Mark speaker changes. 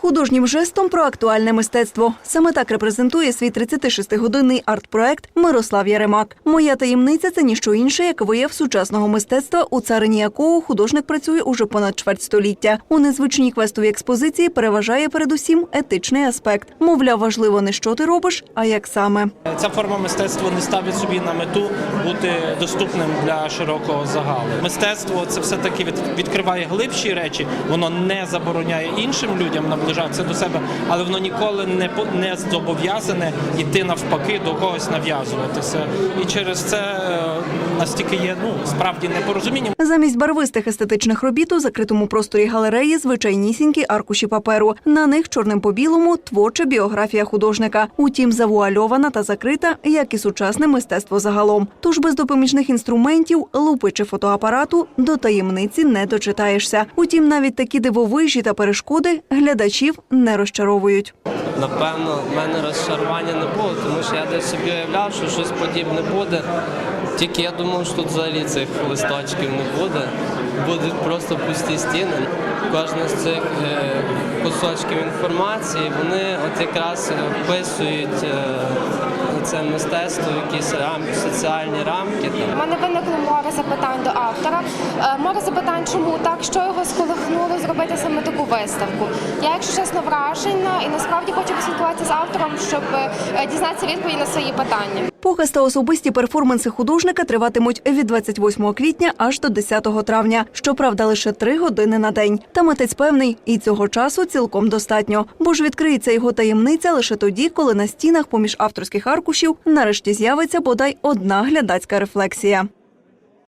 Speaker 1: Художнім жестом про актуальне мистецтво. Саме так репрезентує свій 36-годинний арт-проект Мирослав Яремак. Моя таємниця це ніщо інше, як вияв сучасного мистецтва, у царині якого художник працює уже понад чверть століття. У незвичній квестовій експозиції переважає передусім етичний аспект. Мовляв, важливо не що ти робиш, а як саме.
Speaker 2: Ця форма мистецтва не ставить собі на мету бути доступним для широкого загалу. Мистецтво це все таки від, відкриває глибші речі. Воно не забороняє іншим людям наближатися до себе, але воно ніколи не не зобов'язане йти навпаки до когось нав'язуватися. І через це е, настільки є ну справді непорозуміння.
Speaker 1: Замість барвистих естетичних робіт у закритому просторі галереї звичайнісінькі аркуші паперу. На них чорним по білому творча біографія художника. Утім, завуальована та закрита, як і сучасне мистецтво загалом. Тож без допоміжних інструментів, лупи чи фотоапарату до таємниці не дочитаєшся. Утім, навіть такі дивовижі та перешкоди глядачів не розчаровують.
Speaker 3: Напевно, в мене розчарування не було, тому що я десь собі уявляв, що щось подібне буде. Тільки я думав, що тут взагалі цих листочків не буде. Будуть просто пусті стіни. Кожна з цих е, кусочків інформації, вони от якраз вписують е, це мистецтво, якісь рамки, соціальні рамки.
Speaker 4: У мене виникло море запитань до автора. Е, Море запитань, чому так, що його сколихнуло зробити саме таку виставку. Я, якщо чесно, вражена і насправді хочу поспілкуватися з автором, щоб е, дізнатися відповіді на свої питання.
Speaker 1: Показ та особисті перформанси художника триватимуть від 28 квітня аж до 10 травня. Щоправда, лише три години на день. Та митець певний, і цього часу цілком достатньо, бо ж відкриється його таємниця лише тоді, коли на стінах поміж авторських аркушів нарешті з'явиться бодай одна глядацька рефлексія.